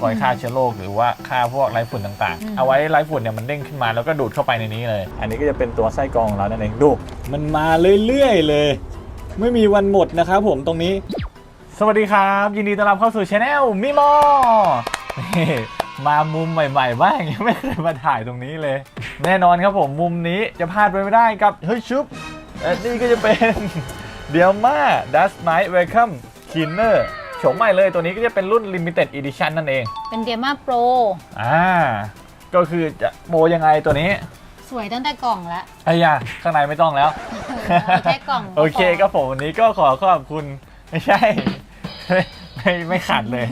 ปล่อยฆ่าเชื้อโรคหรือว่าฆ่าพวกไรฝุ่นต่างอืมๆเอาไว้ไรฝุ่นเนี่ยมันเด้งขึ้นมาแล้วก็ดูดเข้าไปในนี้เลย อันนี้ก็จะเป็นตัวไส้กรองของเรานั่นเองดู มันมาเรื่อยๆเลย ไม่มีวันหมดนะครับผมตรงนี้ สวัสดีครับ ยินดีต้อนรับเข้าสู่ช anel มิโมนี่มามุมใหม่ๆบ้างยังไม่เคยมาถ่ายตรงนี้เลย แน่นอนครับผมมุมนี้จะพลาดไปไม่ได้กับเฮ้ยชุบและนี่ก็จะเป็น เดียวมา Dust Mite Welcome Cleaner โฉมใหม่เลยตัวนี้ก็จะเป็นรุ่น Limited Edition นั่นเอง เป็นเดียมาโปร อ่า ก็คือจะโมยังไงตัวนี้สวยตั้งแต่กล่องแล้วไอ้ยาข้างในไม่ต้องแล้ว เอาแค่กล่องโอเคก็ผมวันนี้ก็ขอขอบคุณ ไม่ใช่ไม่ไม่ไม่ขัดเลย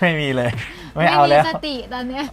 ไม่มีเลย ไม่เอาแล้วไม่มีสติตอนเนี้ย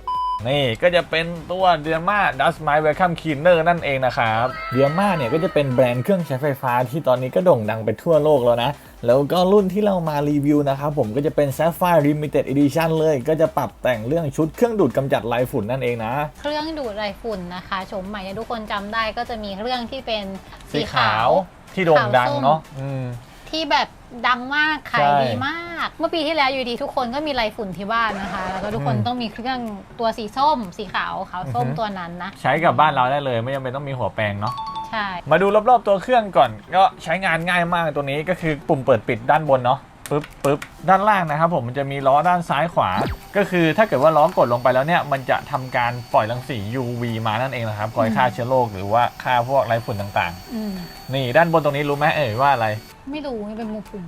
นี่ก็จะเป็นตัวเดียมา Dust Mite Welcome Cleaner นั่นเองนะครับเดียมาเนี่ยก็จะเป็นแบรนด์เครื่องใช้ไฟฟ้าที่ตอนนี้ก็โด่งดังไปทั่วโลกแล้วนะ แล้วก็รุ่นที่เรามารีวิวนะครับผมก็จะเป็น Sapphire Limited Edition เลย ก็จะปรับแต่งเรื่องชุดเครื่องดูดกำจัดลายฝุ่นนั่นเองนะ เครื่องดูดไรฝุ่นนะคะโฉมใหม่เนี่ยทุกคนจำได้ก็จะมีเครื่องที่เป็นสีขาวที่โด่งดังเนาะอืมที่แบบดังมากขายใช่ดีมาก เมื่อปีที่แล้วอยู่ดีทุกคนก็มีไรฝุ่นที่บ้านนะคะ แล้วก็ทุกคนอืมต้องมีเครื่องตัวสีส้ม สีขาวขาวส้มอือฮึตัวนั้นนะ ใช้กับบ้านเราได้เลย ไม่จำเป็นต้องมีหัวแปรงเนาะใช่ มาดูรอบๆตัวเครื่องก่อน ก็ใช้งานง่ายมากตัวนี้ก็คือปุ่มเปิดปิดด้านบนเนาะปึ๊บปึ๊บด้านล่างนะครับผมมันจะมีล้อด้านซ้ายขวา ก็คือถ้าเกิดว่าล้อกดลงไปแล้วเนี่ย มันจะทำการปล่อยรังสี UV มานั่นเองนะครับคอยฆ่าเชื้อโรคหรือว่าฆ่าพวกไรฝุ่นต่างอืมๆนี่ด้านบนตรงนี้รู้ไหมเอ่ยว่าอะไร ไม่รู้นี่เป็นมุมปุ่ม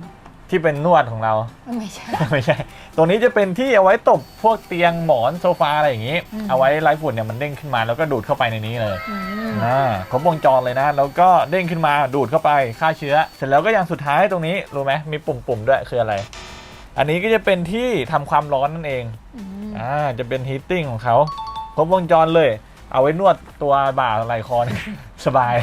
ที่เป็นนวดของเรา ไม่ใช่ ไม่ใช่ตรงนี้จะเป็นที่เอาไว้ตบพวกเตียงหมอนโซฟาอะไรอย่างนี้ อืม เอาไว้ไรฝุ่นเนี่ยมันเด้งขึ้นมาแล้วก็ดูดเข้าไปในนี้เลยอืมอ่าครบวงจรเลยนะ แล้วก็เด้งขึ้นมาดูดเข้าไปฆ่าเชื้อ เสร็จแล้วก็อย่างสุดท้ายตรงนี้รู้ไหมมีปุ่มๆด้วยคืออะไร อันนี้ก็จะเป็นที่ทำความร้อนนั่นเอง อืมอ่าจะเป็นฮีตติ้งของเขาครบวงจรเลย เอาไว้นวดตัวบ่าไหล่คอเนี่ย สบาย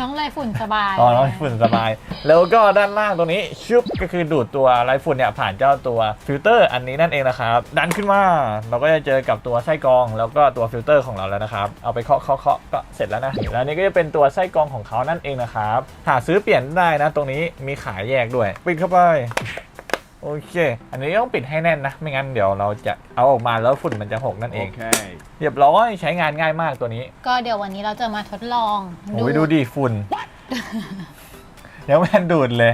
น้องไรฝุ่นสบายอ๋อน้องฝุ่นสบาย แล้วก็ด้านล่างตรงนี้ชุบก็คือดูดตัวไรฝุ่นเนี่ยผ่านเจ้าตัวฟิลเตอร์อันนี้นั่นเองนะครับดันขึ้นมาเราก็จะเจอกับตัวไส้กรอง แล้วก็ตัวฟิลเตอร์ของเราแล้วนะครับเอาไปเคาะเคาะเคาะก็เสร็จแล้วนะแล้วนี่ก็จะเป็นตัวไส้กรองของเขานั่นเองนะครับหาซื้อเปลี่ยนได้นะ ตรงนี้มีขายแยกด้วยปิดเข้าไป โอเค อันนี้ต้องปิดให้แน่นนะ ไม่งั้นเดี๋ยวเราจะเอาออกมาแล้วฝุ่นมันจะหกนั่นเอง Okay. เรียบร้อยใช้งานง่ายมากตัวนี้ก็เดี๋ยววันนี้เราจะมาทดลองโอ้ยดูดิฝุ่นยังไม่ทันดูดเลย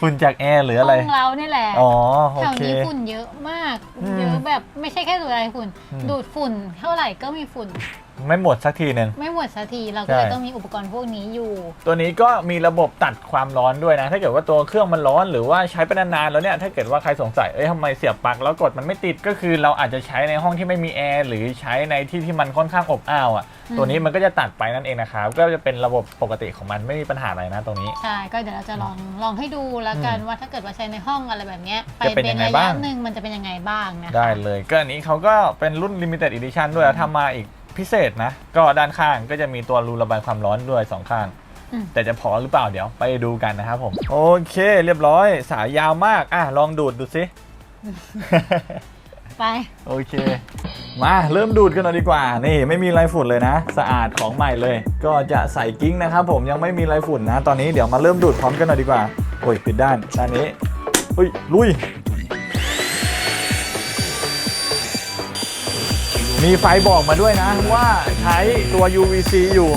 ฝุ่นจากแอร์หรืออะไร ห้องเรานี่แหละอ๋อ โอแถวเค นี้ฝุ่นเยอะมาก อืมเยอะแบบไม่ใช่แค่ดูดอะไรฝุ่น อืม ดูดฝุ่นเท่าไหร่ก็มีฝุ่น ไม่หมดสักทีหนึ่ง ไม่หมดสักทีเราก็เลยใช่ ต้องมีอุปกรณ์พวกนี้อยู่ ตัวนี้ก็มีระบบตัดความร้อนด้วยนะ ถ้าเกิดว่าตัวเครื่องมันร้อนหรือว่าใช้ไปนานๆแล้วเนี่ย ถ้าเกิดว่าใครสงสัย เอ้ยทำไมเสียบปลั๊กแล้วกดมันไม่ติด ก็คือเราอาจจะใช้ในห้องที่ไม่มีแอร์หรือใช้ในที่ที่มันค่อนข้างอบอ้าวอะ อืม ตัวนี้มันก็จะตัดไปนั่นเองนะครับ ก็จะเป็นระบบปกติของมันไม่มีปัญหาอะไรนะตรงนี้ ใช่ ก็เดี๋ยวเราจะลองลองให้ดูแล้วกันว่าถ้าเกิดว่าใช้ในห้องอะไรแบบเนี้ยไปจะเป็นเป็ยันงไงระบ้ายะง หนึ่งมันจะเป็นยังไงบ้างนะคะ ได้เลยก็อันนี้เขาก็เป็นรุ่น limited edition ด้วยแล้วทำมาอีก พิเศษนะ ก็ด้านข้างก็จะมีตัวรูระบายความร้อนด้วยสองข้าง อืม แต่จะพอหรือเปล่าเดี๋ยวไปดูกันนะครับผม โอเค เรียบร้อย สายยาวมาก อะ ลองดูดดูสิ ไป โอเค มาเริ่มดูดกันหน่อยดีกว่า นี่ไม่มีไรฝุ่นเลยนะ สะอาดของใหม่เลย ก็จะใส่กิ้งนะครับผมยังไม่มีไรฝุ่นนะ ตอนนี้เดี๋ยวมาเริ่มดูดพร้อมกันหน่อยดีกว่าโอ้ยปิดด้านด้านนี้อุ้ยลุย มีไฟบอกมาด้วยนะว่าใช้ตัว UVC อยู่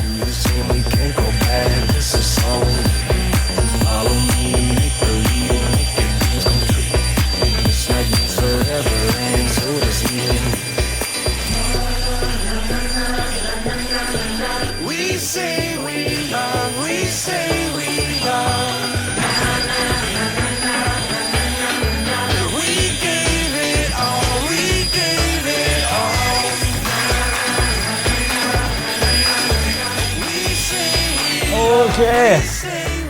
เค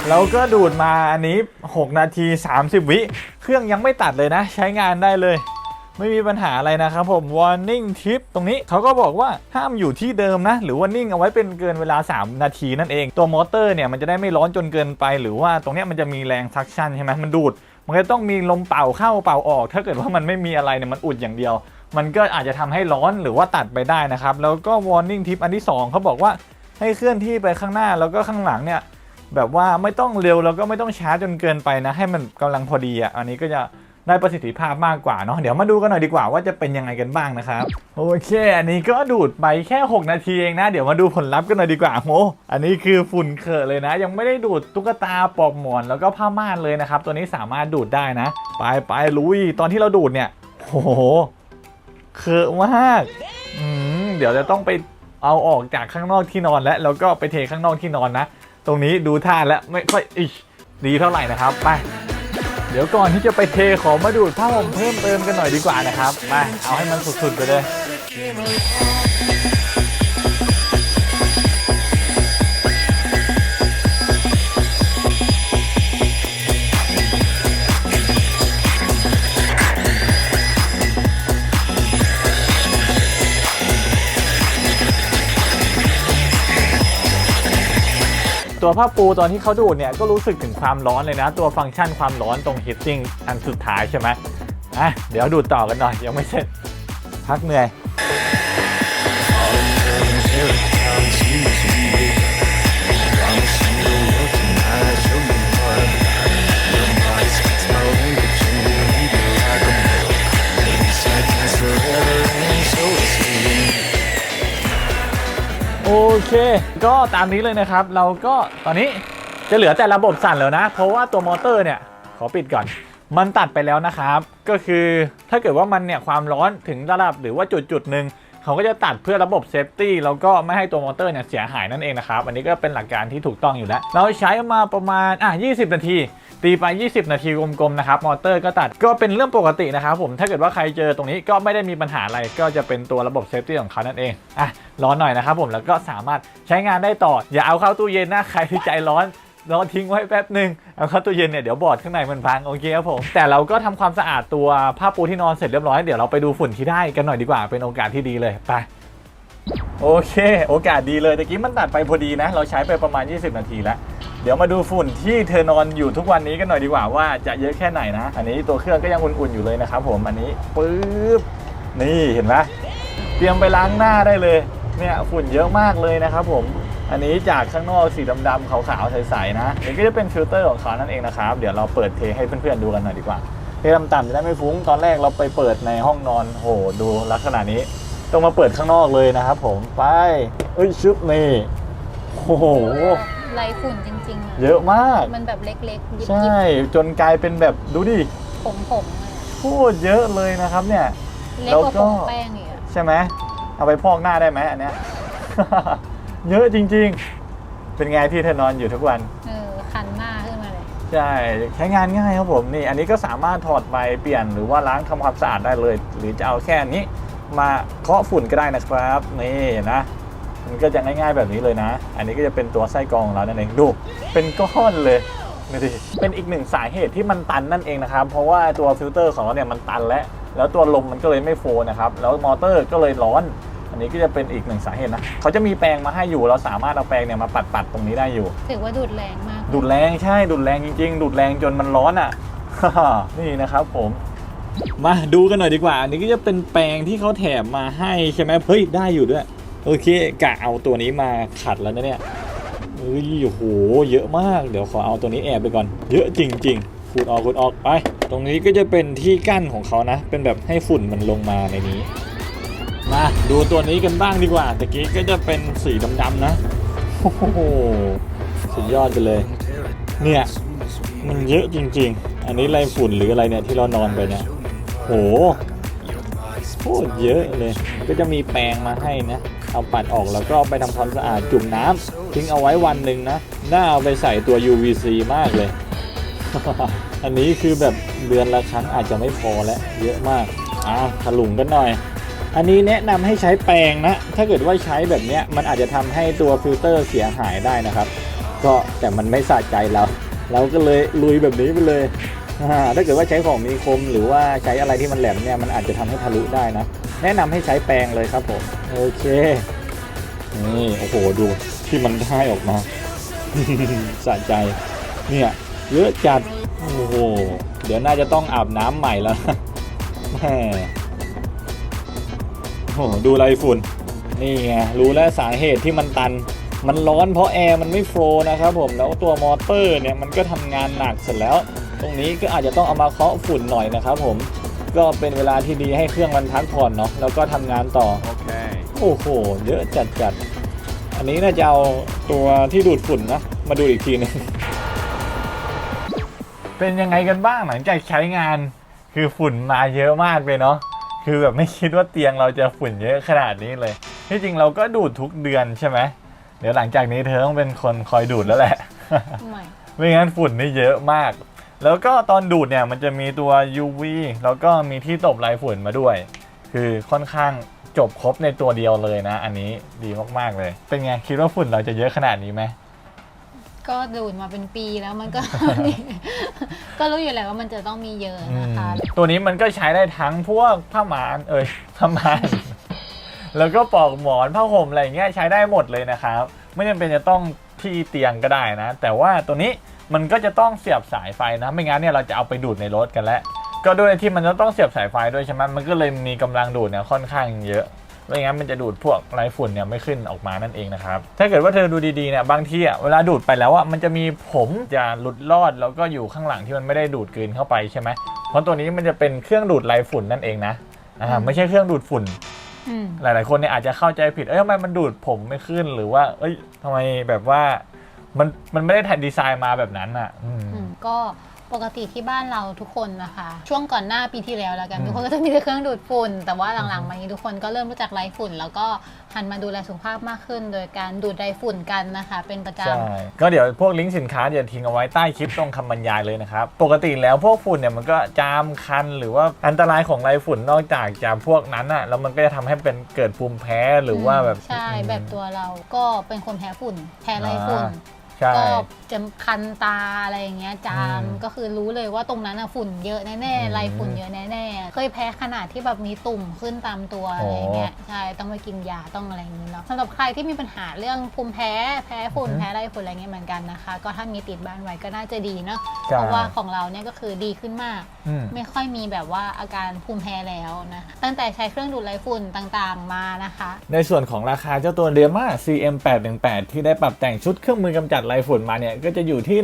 เราก็ดูดมาอันนี้ 6 นาที 30 วิ เครื่องยังไม่ตัดเลยนะ ใช้งานได้เลย ไม่มีปัญหาอะไรนะครับผม warning tip ตรงนี้เขาก็บอกว่าห้ามอยู่ที่เดิมนะ หรือว่านิ่งเอาไว้เป็นเกินเวลา 3 นาทีนั่นเอง ตัวมอเตอร์เนี่ยมันจะได้ไม่ร้อนจนเกินไป หรือว่าตรงนี้มันจะมีแรงซักชั่นใช่ไหมมันดูด มันก็ต้องมีลมเป่าเข้าเป่าออก ถ้าเกิดว่ามันไม่มีอะไรเนี่ยมันอุดอย่างเดียว มันก็อาจจะทำให้ร้อนหรือว่าตัดไปได้นะครับ แล้วก็ warning tip อันที่สองเขาบอกว่า ให้เคลื่อนที่ไปข้างหน้าแล้วก็ข้างหลังเนี่ยแบบว่าไม่ต้องเร็วแล้วก็ไม่ต้องช้าจนเกินไปนะ ให้มันกำลังพอดีอะอันนี้ก็จะได้ประสิทธิภาพมากกว่าเนาะเดี๋ยวมาดูกันหน่อยดีกว่าว่าจะเป็นยังไงกันบ้างนะครับโอเค อันนี้ก็ดูดไปแค่ 6 นาทีเองนะ เดี๋ยวมาดูผลลัพธ์กันหน่อยดีกว่าโหอันนี้คือฝุ่นเขอะเลยนะ ยังไม่ได้ดูดตุ๊กตาปลอกหมอนแล้วก็ผ้าม่านเลยนะครับ ตัวนี้สามารถดูดได้นะ ไปไปลุยตอนที่เราดูดเนี่ยโอ้โหเขอะมากอืมเดี๋ยวจะต้องไป เอาออกจากข้างนอกที่นอนแล้วแล้วก็ไปเทข้างนอกที่นอนนะ ตรงนี้ดูท่าแล้วไม่ค่อยอิชดีเท่าไหร่นะครับไปเดี๋ยวก่อนที่จะไปเทขอมาดูดผ้าห่มเพิ่มเติมกันหน่อยดีกว่านะครับไปเอาให้มันสุดๆไปเลย ตัวผ้าปูตอนที่เขาดูดเนี่ยก็รู้สึกถึงความร้อนเลยนะ ตัวฟังก์ชันความร้อนตรงฮีตติ้งอันสุดท้ายใช่ไหมอะเดี๋ยวดูดต่อกันหน่อยยังไม่เสร็จพักเหนื่อย โอเค ก็ตามนี้เลยนะครับ เราก็ตอนนี้จะเหลือแต่ระบบสั่นแล้วนะ เพราะว่าตัวมอเตอร์เนี่ย ขอปิดก่อน มันตัดไปแล้วนะครับ ก็คือถ้าเกิดว่ามันเนี่ยความร้อนถึงระดับหรือว่าจุดจุดหนึ่งเขาก็จะตัดเพื่อระบบเซฟตี้แล้วก็ไม่ให้ตัวมอเตอร์เนี่ยเสียหายนั่นเองนะครับ อันนี้ก็เป็นหลักการที่ถูกต้องอยู่แล้ว เราใช้มาประมาณอะ20 นาที ตีไป 20 นาทีกลมๆนะครับมอเตอร์ก็ตัดก็เป็นเรื่องปกตินะครับผมถ้าเกิดว่าใครเจอตรงนี้ก็ไม่ได้มีปัญหาอะไรก็จะเป็นตัวระบบเซฟตี้ของเขานั่นเองอะร้อนหน่อยนะครับผมแล้วก็สามารถใช้งานได้ต่อ อย่าเอาเข้าตู้เย็นนะใครที่ใจร้อนรอทิ้งไว้แป๊บหนึ่งเอาเข้าตู้เย็นเนี่ยเดี๋ยวบอร์ดข้างในมันพังโอเคครับผม แต่เราก็ทำความสะอาดตัวผ้าปูที่นอนเสร็จเรียบร้อย เดี๋ยวเราไปดูฝุ่นที่ได้กันหน่อยดีกว่าเป็นโอกาสที่ดีเลยไปโอเค โอกาสดีเลยตะกี้มันตัดไปพอดีนะ เราใช้ไปประมาณ 20 นาทีแล้ว เดี๋ยวมาดูฝุ่นที่เธอนอนอยู่ทุกวันนี้กันหน่อยดีกว่าว่าจะเยอะแค่ไหนนะ อันนี้ตัวเครื่องก็ยังอุ่นๆอยู่เลยนะครับผมอันนี้ปึ๊บนี่เห็นไหมเตรียมไปล้างหน้าได้เลยเนี่ยฝุ่นเยอะมากเลยนะครับผมอันนี้จากข้างนอกสีดำๆขาวๆใสๆนะนี่ก็จะเป็นฟิลเตอร์ของเขานั่นเองนะครับเดี๋ยวเราเปิดเทให้เพื่อนๆดูกันหน่อยดีกว่าเทต่ำๆจะได้ไม่ฟุ้งตอนแรกเราไปเปิดในห้องนอนโหดูลักษณะนี้ต้องมาเปิดข้างนอกเลยนะครับผมไปเอ้ยชึบนี่โอ้โห ไรฝุ่นจริงๆอะเยอะมาก มันแบบเล็กๆ ยิบใช่จนกลายเป็นแบบดูดิๆผมผมๆเลยโคตรเยอะเลยนะครับเนี่ย เล็กกว่าแล้วก็ผงแป้งอีกอะใช่ไหมเอาไปพอกหน้าได้ไหมอันเนี้ย เยอะจริงๆ เป็นไงที่เธอนอนอยู่ทุกวัน เออคันหน้าขึ้นมาเลย ใช่ใช้งานง่ายครับผมนี่ อันนี้ก็สามารถถอดไปเปลี่ยนหรือว่าล้างทำความสะอาดได้เลย หรือจะเอาแค่นี้ มาเคาะฝุ่นก็ได้นะครับ นี่นะ มันก็จะง่ายๆแบบนี้เลยนะ อันนี้ก็จะเป็นตัวไส้กรองของเรานั่นเองดู เป็นก้อนเลยดูดิเป็นอีกหนึ่งสาเหตุที่มันตันนั่นเองนะครับ เพราะว่าตัวฟิลเตอร์ของเราเนี่ยมันตันแล้ว แล้วตัวลมมันก็เลยไม่โฟลว์นะครับ แล้วมอเตอร์ก็เลยร้อน อันนี้ก็จะเป็นอีกหนึ่งสาเหตุนะ เขาจะมีแปรงมาให้อยู่ เราสามารถเอาแปรงเนี่ยมาปัดๆตรงนี้ได้อยู่ ถือว่าดูดแรงมาก ดูดแรงใช่ ดูดแรงจริง ๆ ดูดแรงจนมันร้อนอะ นี่นะครับผมมาดูกันหน่อยดีกว่า อันนี้ก็จะเป็นแปรงที่เขาแถมมาให้ใช่ไหมเฮ้ยได้อยู่ด้วย โอเคกะเอาตัวนี้มาขัดแล้วนะเนี่ยเฮ้ยโอ้โหเยอะมากเดี๋ยวขอเอาตัวนี้แอบไปก่อน เยอะจริงๆขูดออกขูดออกไป ตรงนี้ก็จะเป็นที่กั้นของเขานะ เป็นแบบให้ฝุ่นมันลงมาในนี้ มาดูตัวนี้กันบ้างดีกว่าตะกี้ก็จะเป็นสีดำๆนะโอ้โหสุดยอดไปเลย เนี่ยมันเยอะจริง ๆ อันนี้ไรฝุ่นหรืออะไรเนี่ยที่เรานอนไปเนี่ยโหโคตรเยอะเลย ก็จะมีแปรงมาให้นะ เอาปัดออกแล้วก็ไปทำความสะอาดจุ่มน้ำทิ้งเอาไว้วันหนึ่งนะน่าเอาไปใส่ตัว UVC มากเลย อันนี้คือแบบเดือนละครั้งอาจจะไม่พอแล้วเยอะมากอะถลุงกันหน่อย อันนี้แนะนำให้ใช้แปรงนะ ถ้าเกิดว่าใช้แบบเนี้ยมันอาจจะทำให้ตัวฟิลเตอร์เสียหายได้นะครับ ก็แต่มันไม่สะใจเรา เราก็เลยลุยแบบนี้ไปเลยถ้าเกิดว่าใช้ของมีคมหรือว่าใช้อะไรที่มันแหลมเนี่ยมันอาจจะทำให้ทะลุได้นะ แนะนำให้ใช้แปรงเลยครับผม โอเค นี่โอ้โหดูที่มันได้ออกมาสะใจ เนี่ยเยอะจัด โอ้โห เดี๋ยวน่าจะต้องอาบน้ำใหม่แล้วนะแหมโอ้โหดูไรฝุ่น นี่ไงรู้แล้วสาเหตุที่มันตัน มันร้อนเพราะแอร์มันไม่โฟลว์นะครับผม แล้วตัวมอเตอร์เนี่ยมันก็ทำงานหนักเสร็จแล้ว ตรงนี้ก็อาจจะต้องเอามาเคาะฝุ่นหน่อยนะครับผม ก็เป็นเวลาที่ดีให้เครื่องมันพักผ่อนเนาะแล้วก็ทำงานต่อ Okay. โอ้โห เยอะจัดจัดๆอันนี้น่าจะเอาตัวที่ดูดฝุ่นนะ มาดูอีกทีหนึง เป็นยังไงกันบ้างหลังจากใช้งาน คือฝุ่นมาเยอะมากเลยเนาะ คือแบบไม่คิดว่าเตียงเราจะฝุ่นเยอะขนาดนี้เลย ที่จริงเราก็ดูดทุกเดือนใช่ไหม เดี๋ยวหลังจากนี้เธอต้องเป็นคนคอยดูดแล้วแหละใหม่ ไม่งั้นฝุ่นนี่เยอะมาก แล้วก็ตอนดูดเนี่ยมันจะมีตัว UV แล้วก็มีที่ตบลายฝุ่นมาด้วย คือค่อนข้างจบครบในตัวเดียวเลยนะ อันนี้ดีมากๆเลย เป็นไงคิดว่าฝุ่นเราจะเยอะขนาดนี้ไหมก็ดูดมาเป็นปีแล้วมันก็ ก็รู้อยู่แล้วว่ามันจะต้องมีเยอะนะคะ ตัวนี้มันก็ใช้ได้ทั้งพวกผ้าหมานเอ้ยผ้าหมานแล้วก็ปลอกหมอนผ้าห่มอะไรอย่างเงี้ยใช้ได้หมดเลยนะครับ ไม่จำเป็นจะต้องที่เตียงก็ได้นะ แต่ว่าตัวนี้ มันก็จะต้องเสียบสายไฟนะไม่งั้นเนี่ยเราจะเอาไปดูดในรถกันแล้วก็ด้วยที่มันจะต้องเสียบสายไฟด้วยใช่ไหมมันก็เลยมีกำลังดูดเนี่ยค่อนข้างเยอะไม่งั้นมันจะดูดพวกไรฝุ่นเนี่ยไม่ขึ้นออกมานั่นเองนะครับ ถ้าเกิดว่าเธอดูดีๆเนี่ยบางทีอะเวลาดูดไปแล้วอะมันจะมีผมจะหลุดรอดแล้วก็อยู่ข้างหลังที่มันไม่ได้ดูดกลืนเข้าไปใช่ไหมเพราะตัวนี้มันจะเป็นเครื่องดูดไรฝุ่นนั่นเองนะอ่าไม่ใช่เครื่องดูดฝุ่นอืมหลายๆคนเนี่ยอาจจะเข้าใจผิดเอ้ยทำไมมันดูดผมไม่ขึ้นหรือว่า เอ้ยทำไมแบบว่า มันมันไม่ได้ถ่ายดีไซน์มาแบบนั้นอะอืม อืมก็ปกติที่บ้านเราทุกคนนะคะ ช่วงก่อนหน้าปีที่แล้วแล้วกันอืมทุกคนก็จะมีแต่เครื่องดูดฝุ่น แต่ว่าหลังๆมานี้ทุกคนก็เริ่มรู้จักไรฝุ่น แล้วก็หันมาดูแลสุขภาพมากขึ้น โดยการดูดไรฝุ่นกันนะคะ เป็นประจใช่ก็เดี๋ยวพวกลิงก์สินค้าเดี๋ยวทิ้งเอาไว้ใต้คลิปตรงคำบรรยายเลยนะครับ ปกติแล้วพวกฝุ่นเนี่ยมันก็จามคันหรือว่าอันตรายของไรฝุ่นนอกจากจามพวกนั้นอะแล้วมันก็จะทำให้เป็นเกิดภูมิแพ้ำหรือว่าแบบ ใช่แบบตัวเราก็เป็นคนแพ้ฝุ่น แพ้ไรฝุ่น ใช่ก็จะคันตาอะไรอย่างเงี้ยจามอืม ก็คือรู้เลยว่าตรงนั้นอะฝุ่นเยอะแน่อืมๆไรฝุ่นเยอะแน่ๆเคยแพ้ขนาดที่แบบมีตุ่มขึ้นตามตัวอะไรอย่างเงี้ยใช่ต้องไปกินยาต้องอะไรอย่างงี้เนาะสำหรับใครที่มีปัญหาเรื่องภูมิแพ้แพ้ฝุ่นอือฮึแพ้ไรฝุ่นอะไรเงี้ยเหมือนกันนะคะ ก็ถ้ามีติดบ้านไว้ก็น่าจะดีเนาะใช่ เพราะว่าของเราเนี่ยก็คือดีขึ้นมากอืม ไม่ค่อยมีแบบว่าอาการภูมิแพ้แล้วนะคะตั้งแต่ใช้เครื่องดูดไรฝุ่นต่างๆมานะคะ ในส่วนของราคาเจ้าตัวเดียมา CM818 ที่ได้ปรับแต่งชุดเครื่องมือกำจัดไรฝุ่นมาเนี่ย ก็จะอยู่ที่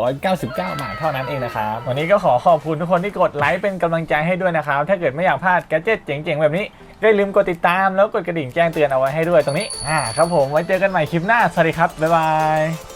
1,199 บาทเท่านั้นเองนะครับ วันนี้ก็ขอขอบคุณทุกคนที่กดไลค์เป็นกำลังใจให้ด้วยนะครับ ถ้าเกิดไม่อยากพลาดแกดเจิตเจ๋งๆ แบบนี้ก็อย่าลืมกดติดตามแล้วกดกระดิ่งแจ้งเตือนเอาไว้ให้ด้วยตรงนี้อ่าครับผมไว้เจอกันใหม่คลิปหน้าสวัสดีครับบ๊ายบาย